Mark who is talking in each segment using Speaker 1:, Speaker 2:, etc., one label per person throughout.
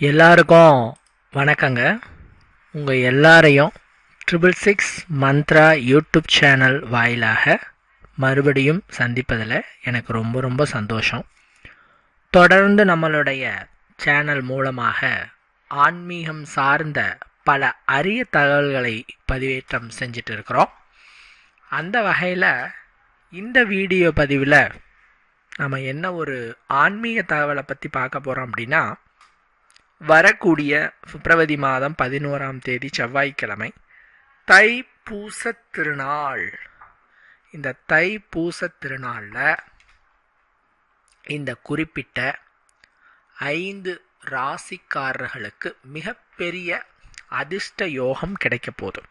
Speaker 1: எல்லாருக்கும் வணக்கங்க. உங்கள் எல்லாரையும் triple six Mantra YouTube channel வாயிலாக மறுபடியும் சந்திப்பதில் எனக்கு ரொம்ப ரொம்ப சந்தோஷம். தொடர்ந்து நம்மளுடைய சேனல் மூலமாக ஆன்மீகம் சார்ந்த பல அரிய தகவல்களை பதிவேற்றம் செஞ்சுட்டு இருக்கிறோம். அந்த வகையில் இந்த வீடியோ பதிவில் நம்ம என்ன ஒரு ஆன்மீக தகவலை பற்றி பார்க்க போகிறோம் அப்படின்னா வரக்கூடிய பிப்ரவரி மாதம் பதினோராம் தேதி செவ்வாய்க்கிழமை தைப்பூச திருநாள். இந்த தைப்பூச திருநாளில் இந்த குறிப்பிட்ட ஐந்து ராசிக்காரர்களுக்கு மிகப்பெரிய அதிர்ஷ்ட யோகம் கிடைக்க போதும்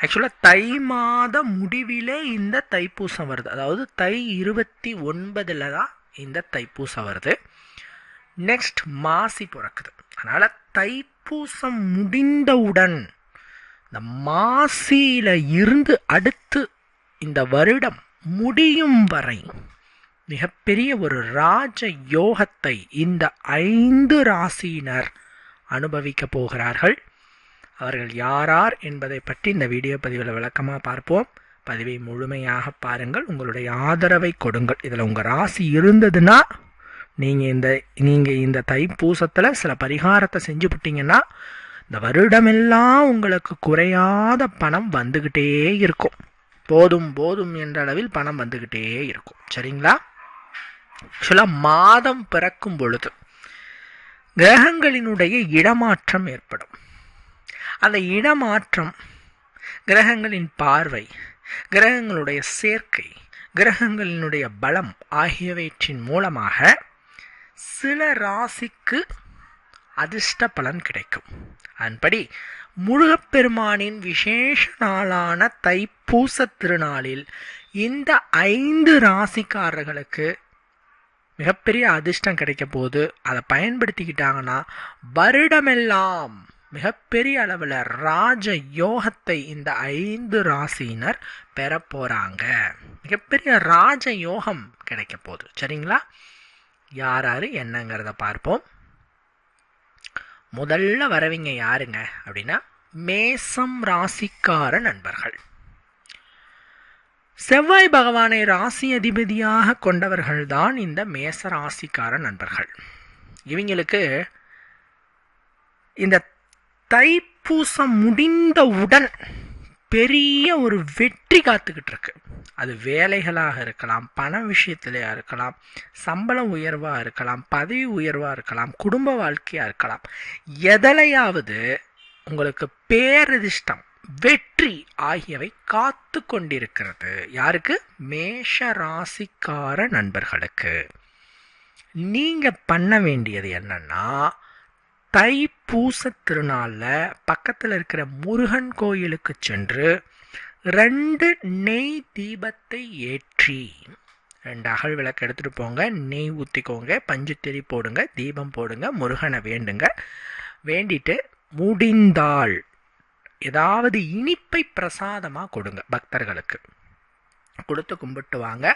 Speaker 1: ஆக்சுவலாக தை மாத முடிவிலே இந்த தைப்பூசம் வருது. அதாவது தை இருபத்தி ஒன்பதில் தான் இந்த தைப்பூசம் வருது. நெக்ஸ்ட் மாசி பிறக்குது. அதனால் தைப்பூசம் முடிந்தவுடன் இந்த மாசியில் இருந்து அடுத்து இந்த வருடம் முடியும் வரை மிகப்பெரிய ஒரு ராஜ யோகத்தை இந்த ஐந்து ராசியினர் அனுபவிக்க போகிறார்கள். அவர்கள் யாரார் என்பதை பற்றி இந்த வீடியோ பதிவில் விளக்கமாக பார்ப்போம். பதிவை முழுமையாக பாருங்கள். உங்களுடைய ஆதரவை கொடுங்கள். இதில் உங்கள் ராசி இருந்ததுன்னா நீங்கள் இந்த நீங்கள் இந்த தைப்பூசத்தில் சில பரிகாரத்தை செஞ்சு விட்டீங்கன்னா இந்த வருடமெல்லாம் உங்களுக்கு குறையாத பணம் வந்துக்கிட்டே இருக்கும். போதும் போதும் என்ற அளவில் பணம் வந்துக்கிட்டே இருக்கும். சரிங்களா? ஆக்சுவலாக மாதம் பிறக்கும் பொழுது கிரகங்களினுடைய இடமாற்றம் ஏற்படும். அந்த இடமாற்றம் கிரகங்களின் பார்வை கிரகங்களுடைய சேர்க்கை கிரகங்களினுடைய பலம் ஆகியவற்றின் மூலமாக சில ராசிக்கு அதிர்ஷ்ட பலன் கிடைக்கும். அதன்படி முருகப்பெருமானின் விசேஷ நாளான தைப்பூச திருநாளில் இந்த ஐந்து ராசிக்காரர்களுக்கு மிகப்பெரிய அதிர்ஷ்டம் கிடைக்க போது அதை பயன்படுத்திக்கிட்டாங்கன்னா வருடமெல்லாம் மிகப்பெரிய அளவில் ராஜ யோகத்தை இந்த ஐந்து ராசியினர் பெற போகிறாங்க மிகப்பெரிய ராஜ யோகம் கிடைக்க போகுது. சரிங்களா? யார் யார் என்னங்கிறத பார்ப்போம். முதல்ல வரவங்க யாருங்க அப்படின்னா மேசம் ராசிக்கார நண்பர்கள். செவ்வாய் பகவானை ராசி அதிபதியாக கொண்டவர்கள்தான் இந்த மேச ராசிக்கார நண்பர்கள். இவங்களுக்கு இந்த தைப்பூசம் முடிந்தவுடன் பெரிய ஒரு வெற்றி காத்துக்கிட்டு இருக்கு அது வேலைகளாக இருக்கலாம் பண விஷயத்திலையா இருக்கலாம் சம்பள உயர்வாக இருக்கலாம் பதவி உயர்வாக இருக்கலாம் குடும்ப வாழ்க்கையாக இருக்கலாம். எதலையாவது உங்களுக்கு பேரதிர்ஷ்டம் வெற்றி ஆகியவை காத்து கொண்டிருக்கிறது யாருக்கு? மேஷ ராசிக்கார நண்பர்களுக்கு. நீங்கள் பண்ண வேண்டியது என்னன்னா தைப்பூச திருநாளில் பக்கத்தில் இருக்கிற முருகன் கோயிலுக்கு சென்று ரெண்டு நெய் தீபத்தை ஏற்றி ரெண்டு அகல் விளக்கு எடுத்துகிட்டு போங்க நெய் ஊற்றிக்கோங்க பஞ்சுத்திரி போடுங்க தீபம் போடுங்க முருகனை வேண்டுங்க. வேண்டிட்டு முடிந்தால் ஏதாவது இனிப்பை பிரசாதமாக கொடுங்க பக்தர்களுக்கு. கொடுத்து கும்பிட்டு வாங்க.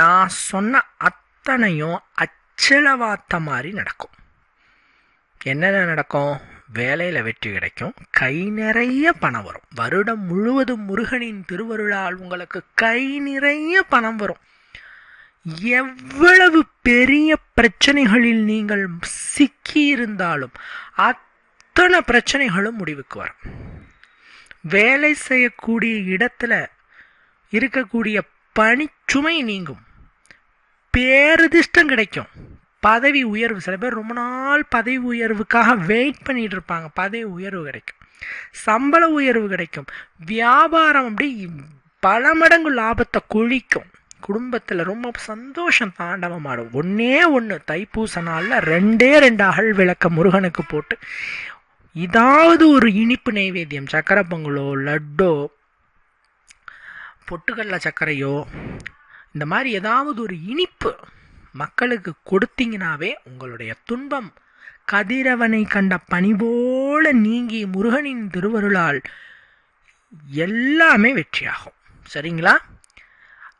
Speaker 1: நான் சொன்ன அத்தனையும் அச்சலவாத்த மாதிரி நடக்கும். என்னென்ன நடக்கும்? வேலையில் வெற்றி கிடைக்கும். கை நிறைய பணம் வரும். வருடம் முழுவதும் முருகனின் திருவருளால் உங்களுக்கு கை நிறைய பணம் வரும். எவ்வளவு பெரிய பிரச்சனைகளில் நீங்கள் சிக்கி இருந்தாலும் அத்தனை பிரச்சனைகளும் முடிவுக்கு வரும். வேலை செய்யக்கூடிய இடத்துல இருக்கக்கூடிய பணிச்சுமை நீங்கும். பேரதிர்ஷ்டம் கிடைக்கும். பதவி உயர்வு. சில பேர் ரொம்ப நாள் பதவி உயர்வுக்காக வெயிட் பண்ணிட்டு இருப்பாங்க. பதவி உயர்வு கிடைக்கும். சம்பள உயர்வு கிடைக்கும். வியாபாரம் அப்படி பல மடங்கு லாபத்தை குழிக்கும். குடும்பத்தில் ரொம்ப சந்தோஷம் தாண்டவமாடும் ஒன்றே ஒன்று தைப்பூச நாளில் ரெண்டே ரெண்டு அகல் விளக்க முருகனுக்கு போட்டு இதாவது ஒரு இனிப்பு நைவேத்தியம். சக்கரை பொங்கலோ லட்டோ பொட்டுக்கடல சர்க்கரையோ இந்த மாதிரி ஏதாவது ஒரு இனிப்பு மக்களுக்கு கொடுத்தீங்கனாவே உங்களுடைய துன்பம். கதிரவனை கண்ட பனி போல நீங்கி முருகனின் திருவருளால் எல்லாமே வெற்றியாகும். சரிங்களா?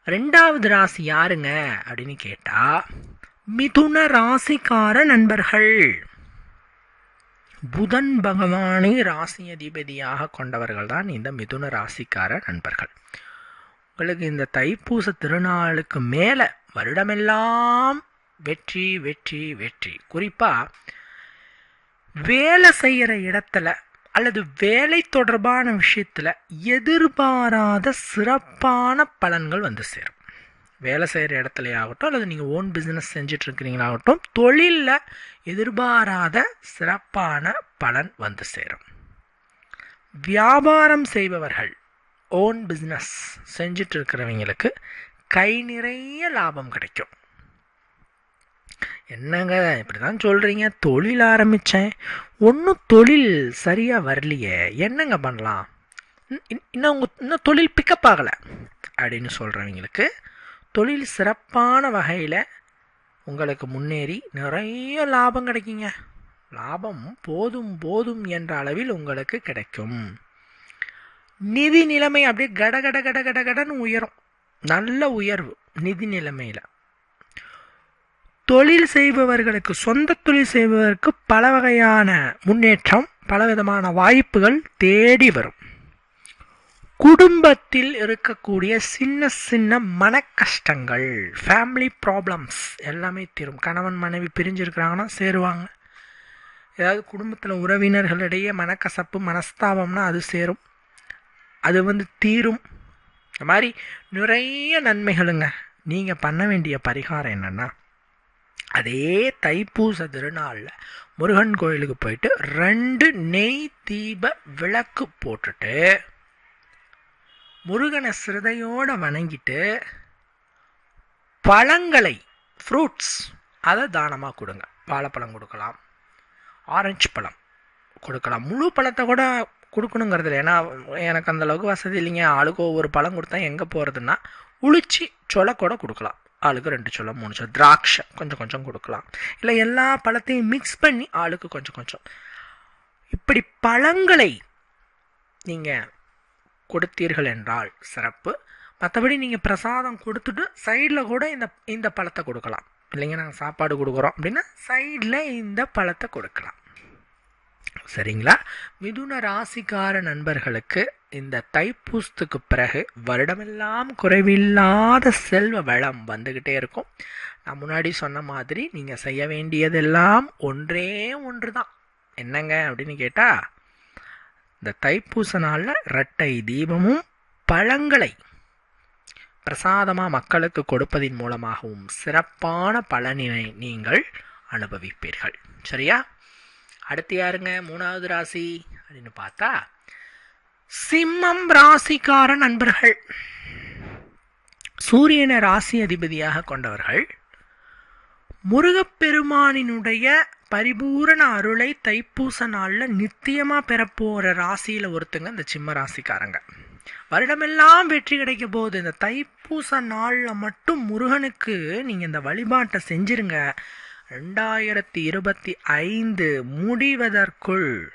Speaker 1: ரெண்டாவது ராசி யாருங்க அப்படின்னு கேட்டா மிதுன ராசிக்கார நண்பர்கள். புதன் பகவானை ராசி அதிபதியாக கொண்டவர்கள் தான் இந்த மிதுன ராசிக்கார நண்பர்கள். உங்களுக்கு இந்த தைப்பூச திருநாளுக்கு மேலே வருடமெல்லாம் வெற்றி வெற்றி வெற்றி. குறிப்பாக வேலை செய்கிற இடத்துல அல்லது வேலை தொடர்பான விஷயத்தில் எதிர்பாராத சிறப்பான பலன்கள் வந்து சேரும். வேலை செய்கிற இடத்துலையாகட்டும் அல்லது நீங்கள் ஓன் பிஸ்னஸ் செஞ்சிட்ருக்கிறீங்களாகட்டும் தொழிலில் எதிர்பாராத சிறப்பான பலன் வந்து சேரும். வியாபாரம் செய்பவர்கள் ஓன் பிஸ்னஸ் செஞ்சிட்டு இருக்கிறவங்களுக்கு கை நிறைய லாபம் கிடைக்கும். என்னங்க இப்படி தான் சொல்கிறீங்க தொழில் ஆரம்பித்தேன் ஒன்றும் தொழில் சரியாக வரலையே என்னங்க பண்ணலாம்? இன்னும் உங்கள் இன்னும் தொழில் பிக்கப் ஆகலை. அப்படின்னு சொல்கிறவங்களுக்கு தொழில் சிறப்பான வகையில் உங்களுக்கு முன்னேறி நிறைய லாபம் கிடைக்குங்க. லாபம் போதும் போதும் என்ற அளவில் உங்களுக்கு கிடைக்கும். நிதி நிலைமை அப்படியே கட கட கட கட கடன்னு உயரும். நல்ல உயர்வு நிதி நிலைமையில். தொழில் செய்பவர்களுக்கு சொந்த தொழில் செய்பவருக்கு பல வகையான முன்னேற்றம் பலவிதமான வாய்ப்புகள் தேடி வரும். குடும்பத்தில் இருக்கக்கூடிய சின்ன சின்ன மன கஷ்டங்கள் ஃபேமிலி ப்ராப்ளம்ஸ் எல்லாமே தீரும். கணவன் மனைவி பிரிஞ்சிருக்கிறாங்கன்னா சேருவாங்க. ஏதாவது குடும்பத்தில் உறவினர்களிடையே மனக்கசப்பு மனஸ்தாபம்னா அது சேரும். அது வந்து தீரும். இந்த மாதிரி நிறைய நன்மைகளுங்க. நீங்கள் பண்ண வேண்டிய பரிகாரம் என்னென்னா அதே தைப்பூச திருநாளில் முருகன் கோயிலுக்கு போயிட்டு ரெண்டு நெய் தீப விளக்கு போட்டுட்டு முருகனை சிறுதையோடு வணங்கிட்டு பழங்களை ஃப்ரூட்ஸ் அதை தானமாக கொடுங்க. வாழைப்பழம் கொடுக்கலாம். ஆரஞ்சு பழம் கொடுக்கலாம். முழு பழத்தை கூட கொடுக்கணுங்கிறது இல்லை. ஏன்னா எனக்கு அந்தளவுக்கு வசதி இல்லைங்க. ஆளுக்கு ஒவ்வொரு பழம் கொடுத்தா எங்கே போகிறதுன்னா உளிச்சி சொலை கூட கொடுக்கலாம். ஆளுக்கு ரெண்டு சொலம் மூணு சொல் திராட்சை கொஞ்சம் கொஞ்சம் கொடுக்கலாம். இல்லை எல்லா பழத்தையும் மிக்ஸ் பண்ணி ஆளுக்கு கொஞ்சம் கொஞ்சம். இப்படி பழங்களை நீங்கள் கொடுத்தீர்கள் என்றால் சிறப்பு. மற்றபடி நீங்கள் பிரசாதம் கொடுத்துட்டு சைடில் கூட இந்த இந்த பழத்தை கொடுக்கலாம். இல்லைங்க நாங்கள் சாப்பாடு கொடுக்குறோம் அப்படின்னா சைடில் இந்த பழத்தை கொடுக்கலாம். சரிங்களா? மிதுன ராசிக்கார நண்பர்களுக்கு இந்த தைப்பூசத்துக்கு பிறகு வருடமெல்லாம் குறைவில்லாத செல்வ வளம் வந்துக்கிட்டே இருக்கும். நான் முன்னாடி சொன்ன மாதிரி நீங்கள் செய்ய வேண்டியதெல்லாம் ஒன்றே ஒன்று தான் என்னங்க அப்படின்னு கேட்டால் இந்த தைப்பூச நாளில் இரட்டை தீபமும் பழங்களை பிரசாதமாக மக்களுக்கு கொடுப்பதின் மூலமாகவும் சிறப்பான பலனினை நீங்கள் அனுபவிப்பீர்கள். சரியா? அடுத்து யாருங்க? மூணாவது ராசி அப்படின்னு பார்த்தா சிம்மம் ராசிக்கார நண்பர்கள். சூரியனை ராசி அதிபதியாக கொண்டவர்கள். முருகப்பெருமானினுடைய பரிபூரண அருளை தைப்பூச நாளில் நித்தியமாக பெறப்போகிற ராசியில் ஒருத்தங்க இந்த சிம்ம ராசிக்காரங்க. வருடமெல்லாம் வெற்றி கிடைக்க போகுது. இந்த தைப்பூச நாளில் மட்டும் முருகனுக்கு நீங்கள் இந்த வழிபாட்டை செஞ்சிருங்க. ரெண்டாயிரத்தி இருபத்தி ஐந்து முடிவதற்குள்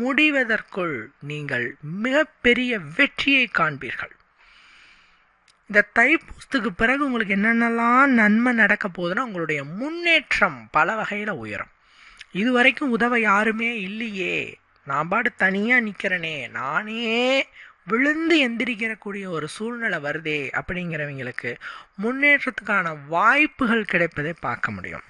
Speaker 1: முடிவதற்குள் நீங்கள் மிகப்பெரிய வெற்றியை காண்பீர்கள். இந்த தைப்பூசத்துக்கு பிறகு உங்களுக்கு என்னென்னலாம் நன்மை நடக்க போகுதுன்னா உங்களுடைய முன்னேற்றம் பல வகையில் உயரும். இது வரைக்கும் உதவ யாருமே இல்லையே. நான் பாடு தனியாக நிற்கிறனே நானே விழுந்து எந்திரிக்கிறக்கூடிய ஒரு சூழ்நிலை வருதே அப்படிங்கிறவங்களுக்கு முன்னேற்றத்துக்கான வாய்ப்புகள் கிடைப்பதை பார்க்க முடியும்.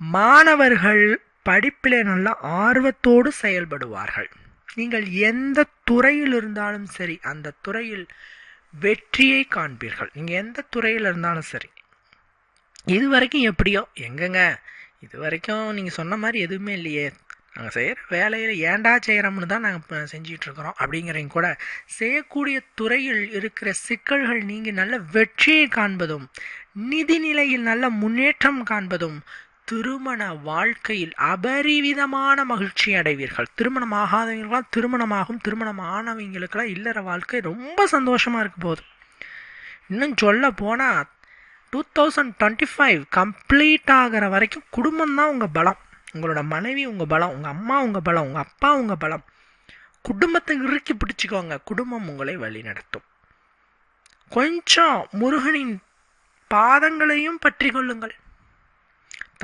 Speaker 1: மாணவர்கள் படிப்பில் நல்ல ஆர்வத்தோடு செயல்படுவார்கள். நீங்கள் எந்த துறையில் இருந்தாலும் சரி அந்த துறையில் வெற்றியை காண்பீர்கள். நீங்கள் எந்த துறையில் இருந்தாலும் சரி. இது வரைக்கும் எப்படியோ எங்கங்க இது வரைக்கும் நீங்கள் சொன்ன மாதிரி எதுவுமே இல்லையே. நாங்கள் செய்கிற வேலையில் ஏண்டா செய்கிறோம்னு தான் நாங்கள் செஞ்சிகிட்ருக்குறோம் அப்படிங்கிறவங்க கூட செய்யக்கூடிய துறையில் இருக்கிற சிக்கல்கள் நீங்கள் நல்ல வெற்றியை காண்பதும் நிதி நிலையில் நல்ல முன்னேற்றம் காண்பதும் திருமண வாழ்க்கையில் அபரிவிதமான மகிழ்ச்சி அடைவீர்கள். திருமணம் ஆகாதவங்களுக்கெல்லாம் திருமணமாகும் திருமணம் ஆனவங்களுக்கெல்லாம் இல்லற வாழ்க்கை ரொம்ப சந்தோஷமாக இருக்க போகுது. இன்னும் சொல்ல போனால் two thousand twenty five complete ஆகிற வரைக்கும் குடும்பம் தான் உங்கள் பலம். உங்களோட மனைவி உங்கள் பலம் உங்கள் அம்மா உங்கள் பலம் உங்கள் அப்பா உங்கள் பலம். குடும்பத்தை இறுக்கி பிடிச்சிக்கோங்க. குடும்பம் உங்களை வழி நடத்தும். கொஞ்சம் முருகனின் பாதங்களையும் பற்றி கொள்ளுங்கள்.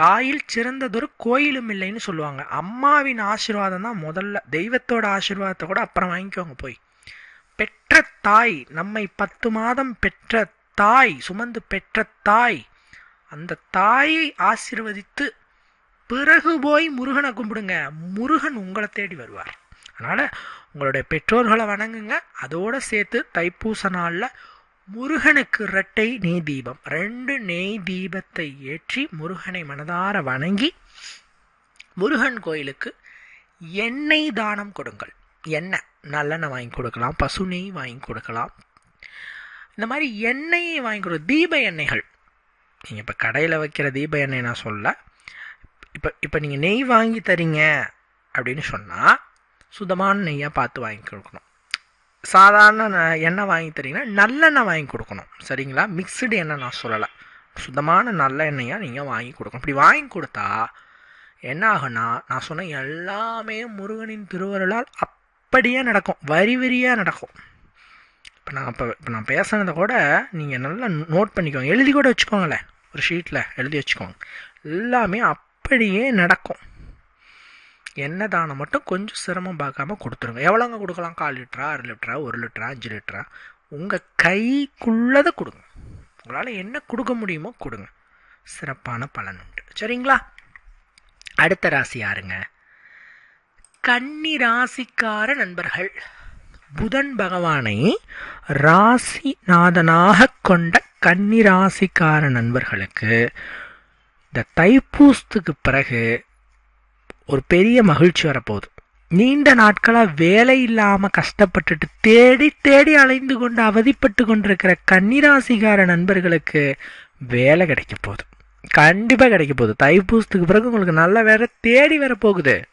Speaker 1: தாயில் சிறந்ததொரு கோயிலும் இல்லைன்னு சொல்லுவாங்க. அம்மாவின் ஆசீர்வாதம் தான் முதல்ல தெய்வத்தோட ஆசீர்வாதத்தை கூட அப்புறம் வாங்கிக்கோங்க போய். பெற்ற தாய் நம்மை பத்து மாதம் பெற்ற தாய் சுமந்து பெற்ற தாய் அந்த தாயை ஆசிர்வதித்து பிறகு போய் முருகனை கும்பிடுங்க. முருகன் உங்களை தேடி வருவார். அதனால் உங்களுடைய பெற்றோர்களை வணங்குங்க. அதோடு சேர்த்து தைப்பூச நாளில் முருகனுக்கு இரட்டை நெய் தீபம். ரெண்டு நெய் தீபத்தை ஏற்றி முருகனை மனதார வணங்கி முருகன் கோயிலுக்கு எண்ணெய் தானம் கொடுங்கள். எண்ணெய் நல்லெண்ணெய் வாங்கி கொடுக்கலாம் பசு நெய் வாங்கி கொடுக்கலாம். இந்த மாதிரி எண்ணெயை வாங்கி கொடு தீப எண்ணெய்கள். நீங்கள் இப்போ கடையில் வைக்கிற தீப எண்ணெய் நான் சொல்ல இப்போ இப்போ நீங்கள் நெய் வாங்கி தரீங்க அப்படின்னு சொன்னால் சுத்தமான நெய்யாக பார்த்து வாங்கி கொடுக்கணும். சாதாரண எண்ணெய் வாங்கி தரீங்கன்னா நல்லெண்ணெய் வாங்கி கொடுக்கணும். சரிங்களா? மிக்சடு எண்ணெய் நான் சொல்லலை. சுத்தமான நல்ல எண்ணெயாக நீங்கள் வாங்கி கொடுக்கணும். இப்படி வாங்கி கொடுத்தா என்ன ஆகுனா நான் சொன்ன எல்லாமே முருகனின் திருவருளால் அப்படியே நடக்கும். வரி வரியாக நடக்கும். இப்போ நான் இப்போ இப்போ நான் பேசுனதை கூட நீங்கள் நல்லா நோட் பண்ணிக்கோங்க. எழுதி கூட வச்சுக்கோங்களேன். ஒரு ஷீட்டில் எழுதி வச்சுக்கோங்க. எல்லாமே அப்படியே நடக்கும். எண்ணெய் தானம் மட்டும் கொஞ்சம் சிரமம் பார்க்காம கொடுத்துருங்க. எவ்வளோங்க கொடுக்கலாம்? கால் லிட்டரா அரை லிட்டரா ஒரு லிட்டரா அஞ்சு லிட்டரா? உங்கள் கைக்குள்ளதை கொடுங்க. உங்களால் என்ன கொடுக்க முடியுமோ கொடுங்க. சிறப்பான பலன் உண்டு. சரிங்களா? அடுத்த ராசி யாருங்க? கன்னி ராசிக்கார நண்பர்கள். புதன் பகவானை ராசிநாதனாக கொண்ட கன்னி ராசிக்கார நண்பர்களுக்கு இந்த தைப்பூசத்துக்கு பிறகு ஒரு பெரிய மகிழ்ச்சி வரப்போகுது. நீண்ட நாட்களாக வேலை இல்லாமல் கஷ்டப்பட்டுட்டு தேடி தேடி அலைந்து கொண்டு அவதிப்பட்டு கொண்டிருக்கிற கன்னிராசிகார நண்பர்களுக்கு வேலை கிடைக்க போகுது. கண்டிப்பாக கிடைக்க போகுது. தைப்பூசத்துக்கு பிறகு உங்களுக்கு நல்ல வேலை தேடி வர போகுது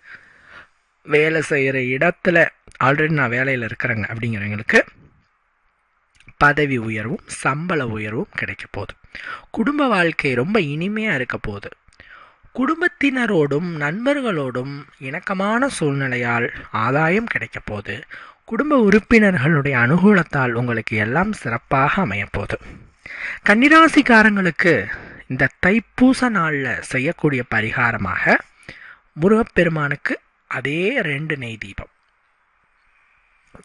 Speaker 1: வேலை செய்கிற இடத்துல ஆல்ரெடி நான் வேலையில் இருக்கிறேங்க அப்படிங்கிறவங்களுக்கு பதவி உயர்வும் சம்பள உயர்வும் கிடைக்க போகுது. குடும்ப வாழ்க்கை ரொம்ப இனிமையாக இருக்க போகுது. குடும்பத்தினரோடும் நண்பர்களோடும் இணக்கமான சூழ்நிலையால் ஆதாயம் கிடைக்கப்போது போகுது குடும்ப உறுப்பினர்களுடைய அனுகூலத்தால் உங்களுக்கு எல்லாம் சிறப்பாக அமையப்போகுது கன்னிராசிக்காரங்களுக்கு இந்த தைப்பூச நாளில் செய்யக்கூடிய பரிகாரமாக முருகப்பெருமானுக்கு அதே ரெண்டு நெய் தீபம்.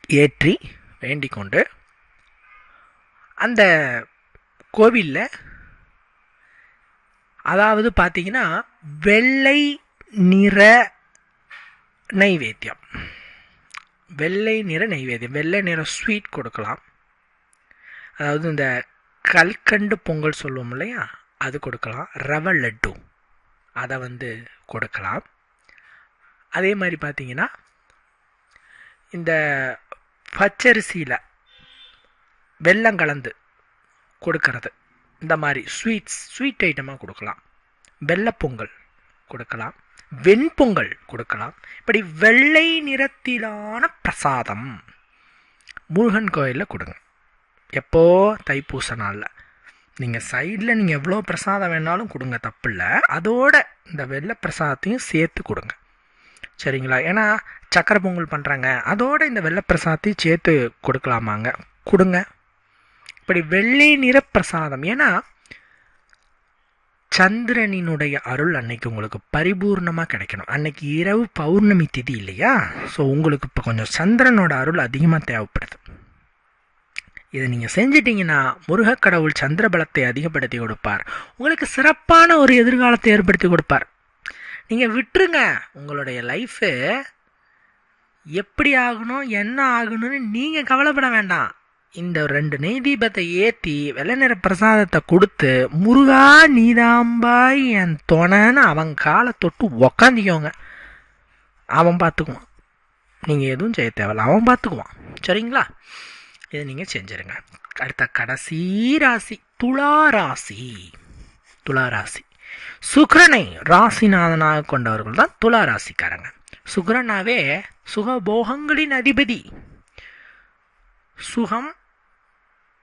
Speaker 1: ஏற்றி வேண்டிக் கொண்டு அந்த கோவிலில் அதாவது பார்த்தீங்கன்னா வெள்ளை நிற நைவேத்தியம். வெள்ளை நிற நைவேத்தியம். வெள்ளை நிற ஸ்வீட் கொடுக்கலாம். அதாவது இந்த கல்கண்டு பொங்கல் சொல்லுவோம் இல்லையா? அது கொடுக்கலாம். ரவை லட்டு. அதை வந்து கொடுக்கலாம். அதே மாதிரி பார்த்தீங்கன்னா இந்த பச்சரிசியில் வெல்லம் கலந்து கொடுக்கறது. இந்த மாதிரி ஸ்வீட்ஸ் ஸ்வீட் ஐட்டமாக கொடுக்கலாம். வெள்ளப்பொங்கல் கொடுக்கலாம். வெண்பொங்கல் கொடுக்கலாம். இப்படி வெள்ளை நிறத்திலான பிரசாதம் முருகன் கோயிலில் கொடுங்க. எப்போ? தைப்பூச நாளில். நீங்கள் சைடில் நீங்கள் எவ்வளோ பிரசாதம் வேணாலும் கொடுங்க தப்பு அதோட இந்த வெள்ளை பிரசாதத்தையும் சேர்த்து கொடுங்க. சரிங்களா? ஏன்னா சக்கரை பொங்கல் பண்ணுறாங்க அதோட இந்த வெள்ளை பிரசாதத்தையும் சேர்த்து கொடுக்கலாமாங்க? கொடுங்க. இப்படி வெள்ளை நிற பிரசாதம். ஏன்னா சந்திரனினுடைய அருள் அன்னைக்கு உங்களுக்கு பரிபூர்ணமாக கிடைக்கணும். அன்னைக்கு இரவு பௌர்ணமி திதி இல்லையா? ஸோ உங்களுக்கு இப்போ கொஞ்சம் சந்திரனோட அருள் அதிகமாக தேவைப்படுது. இதை நீங்கள் செஞ்சிட்டிங்கன்னா முருகக்கடவுள் சந்திர பலத்தை அதிகப்படுத்தி கொடுப்பார். உங்களுக்கு சிறப்பான ஒரு எதிர்காலத்தை ஏற்படுத்தி கொடுப்பார். நீங்கள் விட்டுருங்க. உங்களுடைய லைஃபு எப்படி ஆகணும் என்ன ஆகணும்னு நீங்கள் கவலைப்பட வேண்டாம். இந்த ரெண்டு நெய் தீபத்தை ஏற்றி வெள்ளை நிற பிரசாதத்தை கொடுத்து முருகா நீதாம்பாய் என் துணைன்னு அவன் காலை தொட்டு உக்காந்திக்கோங்க. அவன் பார்த்துக்குவான் நீங்கள் எதுவும் செய்ய தேவையில்ல. அவன் பார்த்துக்குவான் சரிங்களா? இதை நீங்கள் செஞ்சுருங்க. அடுத்த கடைசி ராசி. துளா ராசி. துளா ராசி. சுக்கரனை ராசிநாதனாக கொண்டவர்கள் தான் துளா ராசிக்காரங்க. சுக்ரனாவே சுகபோகங்களின் அதிபதி. சுகம்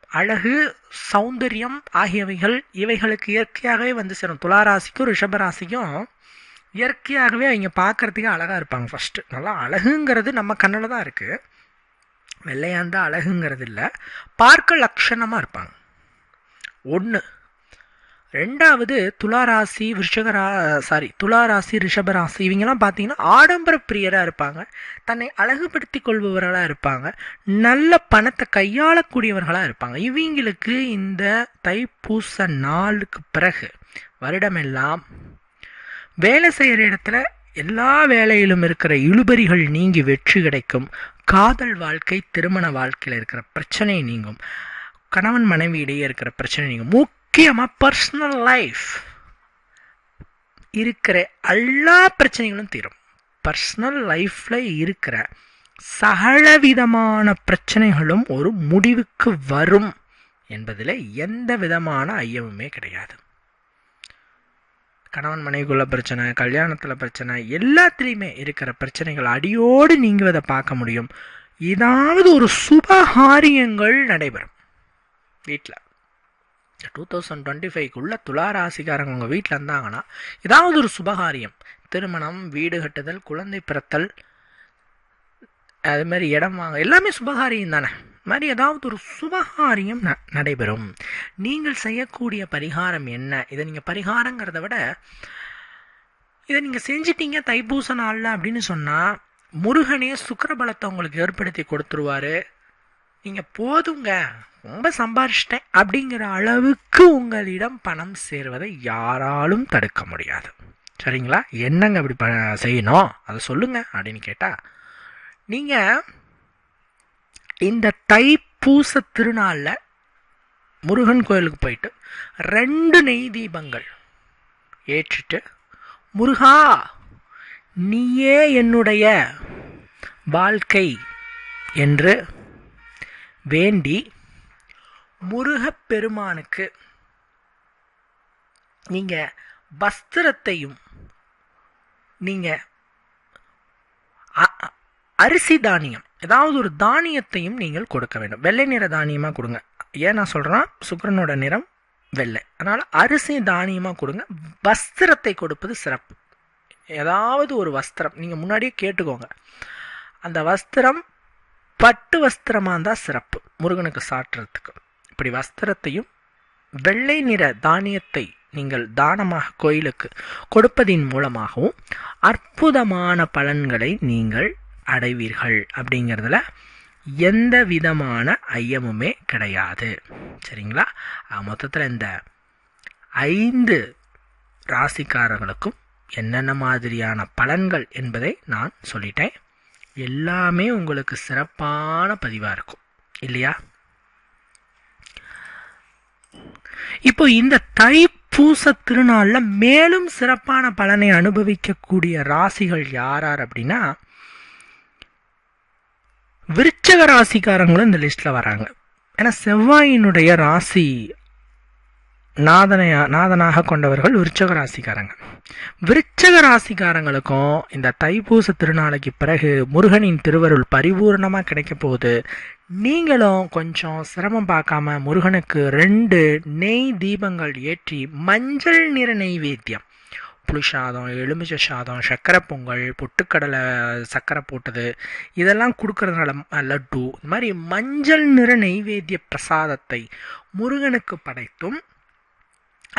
Speaker 1: அழகு சௌந்தரியம் ஆகியவைகள் இவைகளுக்கு இயற்கையாகவே வந்து சேரும். துளாராசிக்கும் ரிஷபராசிக்கும் இயற்கையாகவே அவங்க பார்க்குறதுக்கு அழகாக இருப்பாங்க ஃபஸ்ட்டு நல்லா அழகுங்கிறது நம்ம கண்ணில் தான் இருக்குது வெள்ளையாந்தா அழகுங்கிறது இல்லை. பார்க்க லட்சணமாக இருப்பாங்க. ஒன்று ரெண்டாவது துளாராசி ரிஷகரா சாரி துளாராசி ரிஷபராசி இவங்கெல்லாம் பார்த்தீங்கன்னா ஆடம்பர பிரியராக இருப்பாங்க. தன்னை அழகுபடுத்தி கொள்பவர்களாக இருப்பாங்க. நல்ல பணத்தை கையாளக்கூடியவர்களாக இருப்பாங்க. இவங்களுக்கு இந்த தைப்பூச நாளுக்கு பிறகு வருடமெல்லாம் வேலை செய்கிற இடத்துல எல்லா வேலையிலும் இருக்கிற இழுபறிகள் நீங்கி வெற்றி கிடைக்கும். காதல் வாழ்க்கை திருமண வாழ்க்கையில் இருக்கிற பிரச்சனை நீங்கும். கணவன் மனைவி இடையே இருக்கிற பிரச்சனை நீங்கும். முக்கியமாக பர்சனல் லைஃப் இருக்கிற எல்லா பிரச்சனைகளும் தீரும். பர்சனல் லைஃப்பில் இருக்கிற சகலவிதமான பிரச்சனைகளும் ஒரு முடிவுக்கு வரும் என்பதில் எந்த விதமான ஐயமுமே கிடையாது. கணவன் மனைவிக்குள்ள பிரச்சனை கல்யாணத்தில் பிரச்சனை எல்லாத்துலேயுமே இருக்கிற பிரச்சனைகள் அடியோடு நீங்குவதை பார்க்க முடியும். ஏதாவது ஒரு சுபகாரியங்கள் நடைபெறும் வீட்டில் டூ தௌசண்ட் டுவெண்ட்டி ஃபைவ்க்குள்ளே துலா ராசிக்காரங்க உங்கள் வீட்டில் இருந்தாங்கன்னா ஏதாவது ஒரு சுபகாரியம். திருமணம் வீடு கட்டுதல் குழந்தை பிறத்தல் அதுமாரி இடம் வாங்க எல்லாமே சுபகாரியம் தானே. மாதிரி ஏதாவது ஒரு சுபகாரியம் ந நடைபெறும். நீங்கள் செய்யக்கூடிய பரிகாரம் என்ன? இதை நீங்கள் பரிகாரங்கிறத விட இதை நீங்கள் செஞ்சிட்டீங்க தைப்பூச நாளில் அப்படின்னு சொன்னால் முருகனே சுக்கரபலத்தை உங்களுக்கு ஏற்படுத்தி கொடுத்துருவாரு. நீங்கள் போதுங்க ரொம்ப சம்பாரிச்சிட்டேன் அப்படிங்கிற அளவுக்கு உங்களிடம் பணம் சேருவதை யாராலும் தடுக்க முடியாது. சரிங்களா? என்னங்க அப்படி ப செய்யணும்? அதை சொல்லுங்க அப்படின்னு கேட்டால் நீங்கள் இந்த தைப்பூச திருநாளில் முருகன் கோயிலுக்கு போயிட்டு ரெண்டு நெய் தீபங்கள் ஏற்றிட்டு முருகா நீயே என்னுடைய வாழ்க்கை என்று வேண்டி முருகப்பெருமானுக்கு நீங்கள் வஸ்திரத்தையும் நீங்கள் அரிசி தானியம் ஏதாவது ஒரு தானியத்தையும் நீங்கள் கொடுக்க வேண்டும். வெள்ளை நிற தானியமாக கொடுங்க. ஏன் நான் சொல்கிறேன்னா சுக்கரனோட நிறம் வெள்ளை. அதனால் அரிசி தானியமாக கொடுங்க. வஸ்திரத்தை கொடுப்பது சிறப்பு. ஏதாவது ஒரு வஸ்திரம் நீங்கள் முன்னாடியே கேட்டுக்கோங்க. அந்த வஸ்திரம் பட்டு வஸ்திரமாக இருந்தால் சிறப்பு முருகனுக்கு சாட்டுறதுக்கு இப்படி வஸ்திரத்தையும் வெள்ளை நிற தானியத்தை நீங்கள் தானமாக கோயிலுக்கு கொடுப்பதின் மூலமாகவும் அற்புதமான பலன்களை நீங்கள் அடைவீர்கள் அப்படிங்கிறதுல எந்த விதமான ஐயமுமே கிடையாது. சரிங்களா? மொத்தத்தில் இந்த ஐந்து ராசிக்காரர்களுக்கும் என்னென்ன மாதிரியான பலன்கள் என்பதை நான் சொல்லிட்டேன். எல்லாமே உங்களுக்கு சிறப்பான பதிவாக இருக்கும். இல்லையா? இப்போ இந்த தைப்பூச திருநாளில் மேலும் சிறப்பான பலனை அனுபவிக்கக்கூடிய ராசிகள் யார் யார் அப்படின்னா விருச்சக ராசிக்காரங்களும் இந்த லிஸ்ட்டில் வராங்க. ஏன்னா செவ்வாயினுடைய ராசி நாதனையா நாதனாக கொண்டவர்கள் விருச்சக ராசிக்காரங்க. விருச்சக ராசிக்காரங்களுக்கும் இந்த தைப்பூச திருநாளைக்கு பிறகு முருகனின் திருவருள் பரிபூர்ணமாக கிடைக்க போகுது. நீங்களும் கொஞ்சம் சிரமம் பார்க்காம முருகனுக்கு ரெண்டு நெய் தீபங்கள் ஏற்றி மஞ்சள் நிற நெய்வேத்தியம் புளி சாதம் எலுமிச்சை சாதம் சர்க்கரை பொங்கல் பொட்டுக்கடலை சர்க்கரை போட்டது இதெல்லாம் கொடுக்கறதுனால லட்டு இந்த மாதிரி மஞ்சள் நிற நெய்வேத்திய பிரசாதத்தை முருகனுக்கு படைத்தும்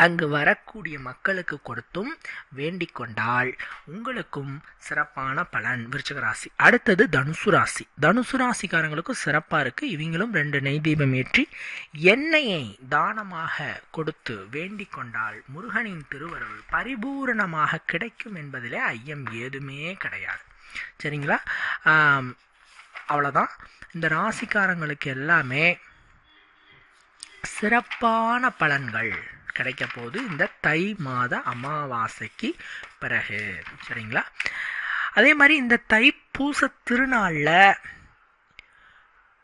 Speaker 1: அங்கு வரக்கூடிய மக்களுக்கு கொடுத்தும் வேண்டிக் கொண்டால் உங்களுக்கும் சிறப்பான பலன் விருச்சக ராசி. அடுத்தது தனுசு ராசி. தனுசு ராசிக்காரங்களுக்கும் சிறப்பாக இருக்குது இவங்களும் ரெண்டு நெய் தீபம் ஏற்றி எண்ணெயை தானமாக கொடுத்து வேண்டிக் கொண்டால் முருகனின் திருவருள் பரிபூரணமாக கிடைக்கும் என்பதிலே ஐயம் ஏதுமே கிடையாது. சரிங்களா? அவ்வளோதான் இந்த ராசிக்காரங்களுக்கு எல்லாமே சிறப்பான பலன்கள். கிடைக்க போகுது இந்த தை மாத அமாவாசைக்கு பிறகு. சரிங்களா? அதே மாதிரி இந்த தைப்பூச திருநாளில்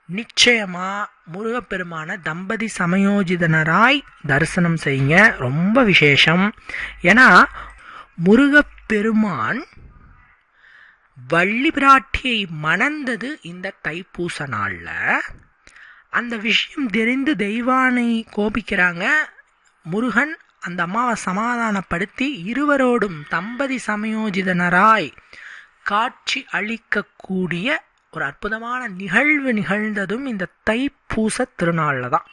Speaker 1: நிச்சயமாக முருகப்பெருமான தம்பதி சமயோஜிதனராய் தரிசனம் செய்யுங்க. ரொம்ப விசேஷம். ஏன்னா முருகப்பெருமான் வள்ளி பிராட்டியை மணந்தது இந்த தைப்பூச நாளில். அந்த விஷயம் தெரிந்து தெய்வானை கோபிக்கிறாங்க. முருகன் அந்த அம்மாவை சமாதானப்படுத்தி இருவரோடும் தம்பதி சமயோஜிதனராய் காட்சி அளிக்கக்கூடிய ஒரு அற்புதமான நிகழ்வு நிகழ்ந்ததும் இந்த தைப்பூச திருநாளில் தான்.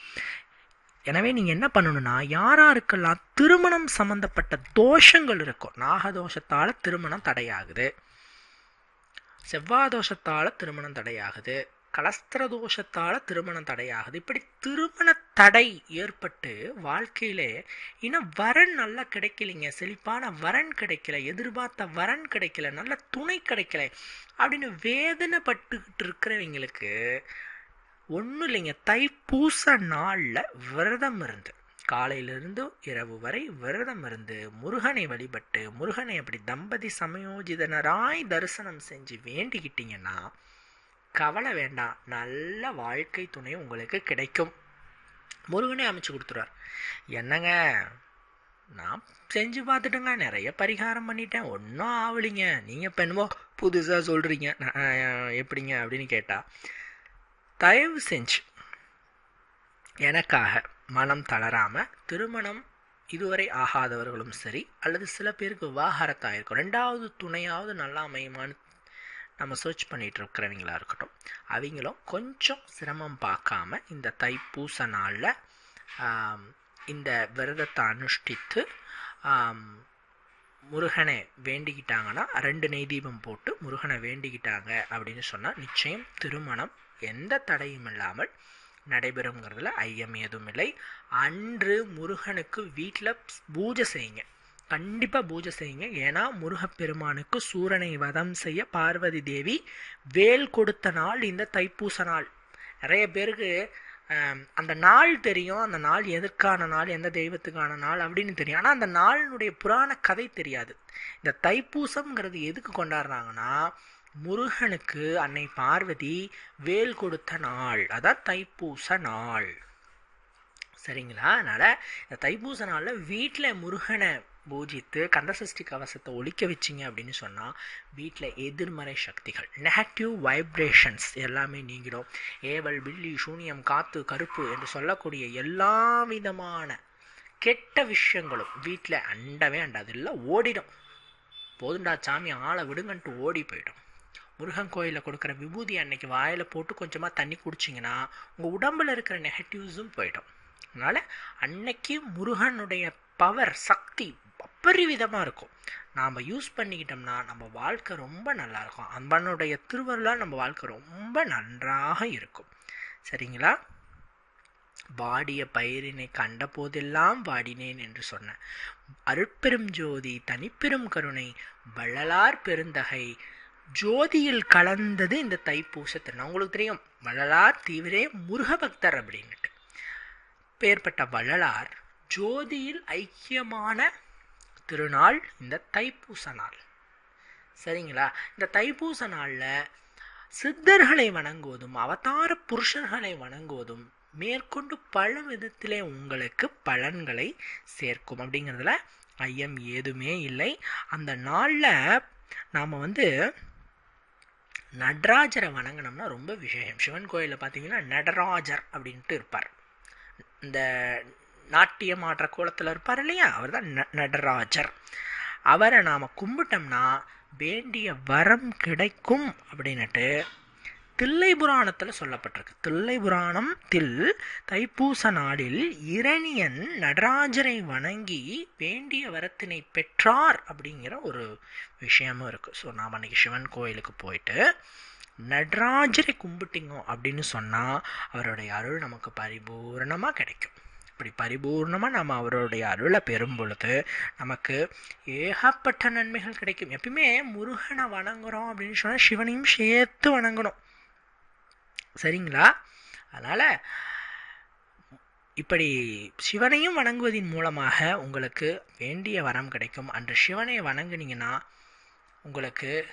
Speaker 1: எனவே நீங்கள் என்ன பண்ணணும்னா யாராருக்கெல்லாம் திருமணம் சம்பந்தப்பட்ட தோஷங்கள் இருக்கும் நாகதோஷத்தால் திருமணம் தடையாகுது. செவ்வாய் தோஷத்தால் திருமணம் தடையாகுது. கலஸ்திர தோஷத்தால் திருமணம் தடையாகுது. இப்படி திருமண தடை ஏற்பட்டு வாழ்க்கையிலே இன்னும் வரன் நல்லா கிடைக்கலைங்க செழிப்பான வரன் கிடைக்கல எதிர்பார்த்த வரன் கிடைக்கல நல்ல துணை கிடைக்கல அப்படின்னு வேதனைப்பட்டுக்கிட்டு இருக்கிறவங்களுக்கு ஒன்றும் இல்லைங்க. தைப்பூச நாளில் விரதம் இருந்து காலையிலிருந்து இரவு வரை விரதம் இருந்து முருகனை வழிபட்டு முருகனை அப்படி தம்பதி சமயோஜிதனராய் தரிசனம் செஞ்சு வேண்டிக்கிட்டீங்கன்னா கவலை வேண்டாம். நல்ல வாழ்க்கை துணை உங்களுக்கு கிடைக்கும். முருகனே அமைச்சு கொடுத்துருவார். என்னங்க? நான் செஞ்சு பார்த்துட்டேங்க. நிறைய பரிகாரம் பண்ணிட்டேன். ஒன்றும் ஆவலிங்க. நீங்கள் இப்போ என்னமோ புதுசாக சொல்கிறீங்க எப்படிங்க அப்படின்னு கேட்டால் தயவு செஞ்சு எனக்காக மனம் தளராமல் திருமணம் இதுவரை ஆகாதவர்களும் சரி அல்லது சில பேருக்கு விவாகரத்தாக இருக்கும். ரெண்டாவது துணையாவது நல்லா அமையுமான்னு நம்ம சர்ச் பண்ணிகிட்டு இருக்கிறவங்களா இருக்கட்டும் அவங்களும் கொஞ்சம் சிரமம் பார்க்காம இந்த தைப்பூச நாளில் இந்த விரதத்தை அனுஷ்டித்து முருகனை வேண்டிக்கிட்டாங்கன்னா ரெண்டு நெய் தீபம் போட்டு முருகனை வேண்டிக்கிட்டாங்க அப்படின்னு சொன்னால் நிச்சயம் திருமணம் எந்த தடையும் இல்லாமல் நடைபெறுங்கிறதுல ஐயம் எதுவும் இல்லை. அன்று முருகனுக்கு வீட்டில் பூஜை செய்யுங்க. கண்டிப்பாக பூஜை செய்யுங்க. ஏன்னா முருகப்பெருமானுக்கு சூரனை வதம் செய்ய பார்வதி தேவி வேல் கொடுத்த நாள் இந்த தைப்பூச நாள். நிறைய பேருக்கு அந்த நாள் தெரியும். அந்த நாள் எதற்கான நாள் எந்த தெய்வத்துக்கான நாள் அப்படின்னு தெரியும். ஆனால் அந்த நாளினுடைய புராண கதை தெரியாது. இந்த தைப்பூசம்ங்கிறது எதுக்கு கொண்டாடுறாங்கன்னா முருகனுக்கு அன்னை பார்வதி வேல் கொடுத்த நாள். அதான் தைப்பூச நாள். சரிங்களா? அதனால் இந்த தைப்பூச நாளில் வீட்டில் முருகனை பூஜித்து கந்தசஷ்டி கவசத்தை ஒழிக்க வச்சிங்க அப்படின்னு சொன்னால் வீட்டில் எதிர்மறை சக்திகள் நெகட்டிவ் வைப்ரேஷன்ஸ் எல்லாமே நீங்கிடும். ஏவல் வில்லி சூனியம் காத்து கருப்பு என்று சொல்லக்கூடிய எல்லா விதமான கெட்ட விஷயங்களும் வீட்டில் அண்டவே அண்டாது. இல்லை ஓடிடும். போதுண்டா சாமி ஆளை விடுங்கன்ட்டு ஓடி போயிடும். முருகன் கோயிலில் கொடுக்குற விபூதி அன்னைக்கு வாயில் போட்டு கொஞ்சமாக தண்ணி குடிச்சிங்கன்னா உங்கள் உடம்பில் இருக்கிற நெகட்டிவ்ஸும் போயிடும். அதனால் அன்னைக்கு முருகனுடைய பவர் சக்தி அபரிவிதமாக இருக்கும் நாம் யூஸ் பண்ணிக்கிட்டோம்னா நம்ம வாழ்க்கை ரொம்ப நல்லாயிருக்கும் அன்பனுடைய திருவருளால் நம்ம வாழ்க்கை ரொம்ப நன்றாக இருக்கும். சரிங்களா? வாடிய பயிரினை கண்ட போதெல்லாம் வாடினேன் என்று சொன்னேன் அருட்பெரும் ஜோதி தனிப்பெரும் கருணை வள்ளலார் பெருந்தகை ஜோதியில் கலந்தது இந்த தைப்பூசத்தின் உங்களுக்கு தெரியும் வள்ளலார் தீவிரே முருகபக்தர் அப்படின்ட்டு அப்படின்னுட்டு. பேர்பட்ட வள்ளலார் ஜோதியில் ஐக்கியமான திருநாள் இந்த தைப்பூச நாள். சரிங்களா? இந்த தைப்பூச நாளில் சித்தர்களை வணங்குவதும் அவதார புருஷர்களை வணங்குவதும் மேற்கொண்டு பல விதத்திலே உங்களுக்கு பலன்களை சேர்க்கும். அப்படிங்கிறதுல ஐயம் ஏதுமே இல்லை. அந்த நாளில் நாம் வந்து நடராஜரை வணங்கினோம்னா ரொம்ப விசேஷம் சிவன் கோயிலில் பார்த்தீங்கன்னா நடராஜர் அப்படின்ட்டு இருப்பார். இந்த நாட்டியம் ஆடுற கோலத்தில் இருப்பார் இல்லையா? அவர் தான் ந நடராஜர். அவரை நாம் கும்பிட்டோம்னா வேண்டிய வரம் கிடைக்கும் அப்படின்னுட்டு தில்லை புராணத்தில் சொல்லப்பட்டிருக்கு. தில்லை புராணம் தில் தைப்பூச நாளில் இரணியன் நடராஜரை வணங்கி வேண்டிய வரத்தினை பெற்றார் அப்படிங்கிற ஒரு விஷயமும் இருக்குது ஸோ நாம் அன்றைக்கி சிவன் கோயிலுக்கு போயிட்டு நடராஜரை கும்பிட்டிங்க அப்படின்னு சொன்னால் அவருடைய அருள் நமக்கு பரிபூரணமாக கிடைக்கும். இப்படி பரிபூர்ணமாக நம்ம அவருடைய அருளை பெறும் பொழுது நமக்கு ஏகப்பட்ட நன்மைகள் கிடைக்கும். எப்பயுமே முருகனை வணங்குறோம் அப்படின்னு சொன்னால் சிவனையும் சேர்த்து வணங்கணும். சரிங்களா? அதனால் இப்படி சிவனையும் வணங்குவதன் மூலமாக உங்களுக்கு வேண்டிய வரம் கிடைக்கும். அன்று சிவனை வணங்குனீங்கன்னா உங்களுக்கு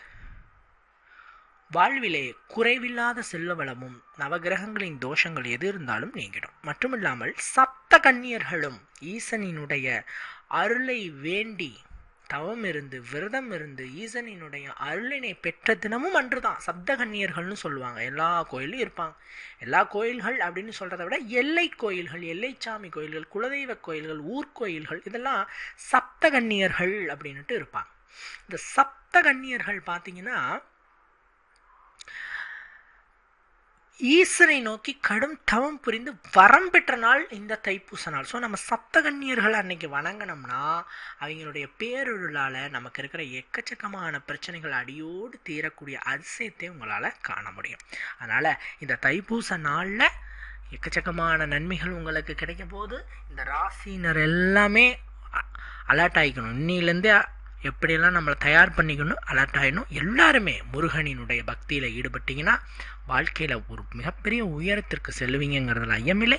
Speaker 1: வாழ்விலே குறைவில்லாத செல்வவளமும் நவகிரகங்களின் தோஷங்கள் எது இருந்தாலும் நீங்கிடும். மட்டுமில்லாமல் சப்த கன்னியர்களும் ஈசனினுடைய அருளை வேண்டி தவம் இருந்து விரதம் இருந்து ஈசனினுடைய அருளினை பெற்ற தினமும் அன்று தான் சப்த கன்னியர்கள்னு சொல்லுவாங்க. எல்லா கோயிலும் இருப்பாங்க. எல்லா கோயில்கள் அப்படின்னு சொல்கிறத விட எல்லை கோயில்கள் எல்லைச்சாமி கோயில்கள் குலதெய்வ கோயில்கள் ஊர்கோயில்கள் இதெல்லாம் சப்த கன்னியர்கள் அப்படின்ட்டு இருப்பாங்க. இந்த சப்த கன்னியர்கள் பார்த்தீங்கன்னா ஈசனை நோக்கி கடும் தவம் புரிந்து வரம் பெற்ற நாள் இந்த தைப்பூச நாள். ஸோ நம்ம சப்தகன்னியர்கள் அன்னைக்கு வணங்கினோம்னா அவங்களுடைய பேரொருளால் நமக்கு இருக்கிற எக்கச்சக்கமான பிரச்சனைகள் அடியோடு தீரக்கூடிய அதிசயத்தை உங்களால் காண முடியும். அதனால் இந்த தைப்பூச நாளில் எக்கச்சக்கமான நன்மைகள் உங்களுக்கு கிடைக்க போது இந்த ராசினர் எல்லாமே அலர்ட் ஆகிக்கணும் இன்னிலேருந்தே எப்படியெல்லாம் நம்மளை தயார் பண்ணிக்கணும் அலர்ட் ஆகிடணும் எல்லாருமே முருகனினுடைய பக்தியில் ஈடுபட்டிங்கன்னா வாழ்க்கையில் ஒரு மிகப்பெரிய உயரத்திற்கு செல்வீங்கிறதுல ஐயமில்லை.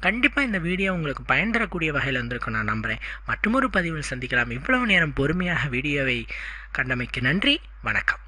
Speaker 1: கண்டிப்பாக இந்த வீடியோ உங்களுக்கு பயன் தரக்கூடிய வகையில் இருந்திருக்கும் நான் நம்புகிறேன் மற்றொரு பதிவில் சந்திக்கலாம். இவ்வளவு நேரம் பொறுமையாக வீடியோவை கண்டமைக்கு நன்றி. வணக்கம்.